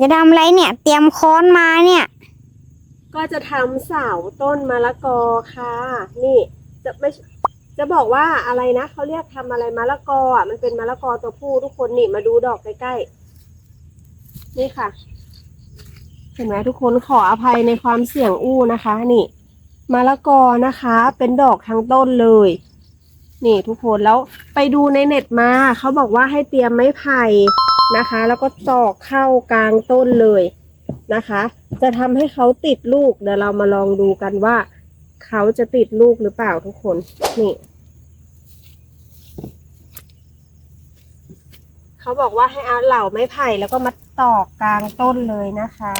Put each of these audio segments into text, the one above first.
จะทำอะไรเนี่ย เตรียมค้อนมาเนี่ย ก็จะทำเสาต้นมะละกอค่ะ นี่จะไม่จะบอกว่าอะไรนะเขาเรียกทำอะไรมะละกออะมันเป็นมะละกอตัวผู้ทุกคนนี่มาดูดอกใกล้ๆนี่ค่ะ เห็นไหมทุกคนขออภัยในความเสี่ยงอู้นะคะ นี่มะละกอนะคะ เป็นดอกทั้งต้นเลย นี่ทุกคนแล้วไปดูในเน็ตมาเขาบอกว่าให้เตรียมไม้ไผ่ นะคะ แล้วก็ตอกเข้ากลางต้นเลยนะคะ จะทำให้เขาติดลูกเดี๋ยวเรามาลองดูกันว่า เขาจะติดลูกหรือเปล่าทุกคนนี่เขาบอกว่าให้เอาเหล่าไม้ไผ่แล้วก็มาตอกกลางต้นเลยนะคะ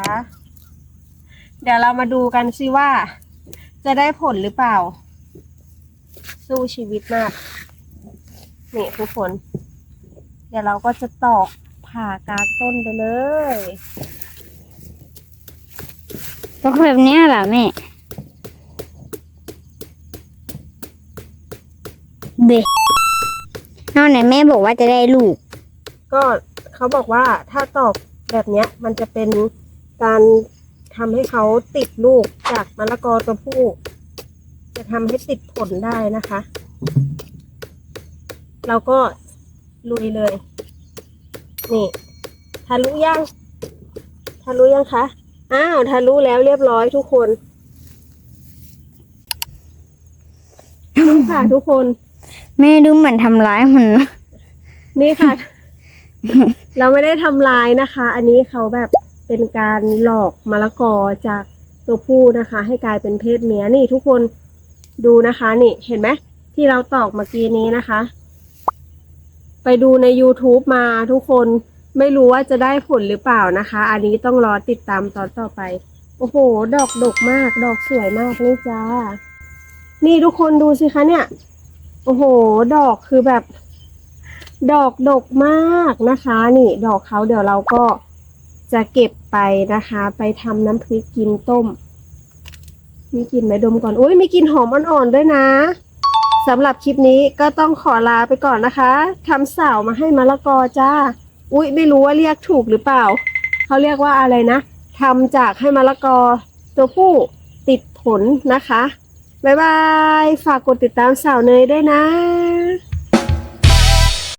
เดี๋ยวเรามาดูกันซิว่า จะได้ผลหรือเปล่า สู้ชีวิตมากนี่ทุกคน เดี๋ยวเราก็จะตอก ผ่ากลางต้นไปเลยก็แบบเนี้ยเหรอแม่เบะนอกไหนแม่บอกว่าจะได้ลูก ก็เขาบอกว่าถ้าตอกแบบเนี้ย มันจะเป็นการทำให้เขาติดลูกจากมะละกอตัวผู้ จะทำให้ติดผลได้นะคะ เราก็ลุยเลย นี่ทะลุยังทะลุยังคะ อ้าวทะลุแล้วเรียบร้อยทุกคนนี่ค่ะทุกคน แม่ดูเหมือนทำร้ายมันนี่ค่ะ เราไม่ได้ทำลายนะคะ อันนี้เขาแบบเป็นการหลอกมะละกอจากตัวผู้นะคะ ให้กลายเป็นเพศเมียนี่ทุกคนดูนะคะ นี่เห็นไหมที่เราตอกเมื่อกี้นี้นะคะ ไปดูใน YouTube มาทุกคนไม่รู้ว่าจะได้ผลหรือเปล่านะคะ อันนี้ต้องรอติดตามตอนต่อไป โอ้โห ดอกดกมาก ดอกสวยมากนี่จ้า นี่ทุกคนดูสิคะเนี่ย โอ้โห ดอกคือแบบ ดอกดกมากนะคะ นี่ ดอกเขาเดี๋ยวเราก็จะเก็บไปนะคะ ไปทำน้ำพริกกินต้ม มีกลิ่นไหมดมก่อน โอ้ยมีกลิ่นหอมอ่อนๆด้วยนะ สำหรับคลิปนี้ก็ต้องขอลาไปก่อนนะคะทำเสาวมาให้มะละกอจ้า อุ้ยไม่รู้ว่าเรียกถูกหรือเปล่า เขาเรียกว่าอะไรนะทำจากให้มะละกอ ตัวผู้ติดผลนะคะ บ๊ายบาย ฝากกดติดตามสาวเนยด้วยนะ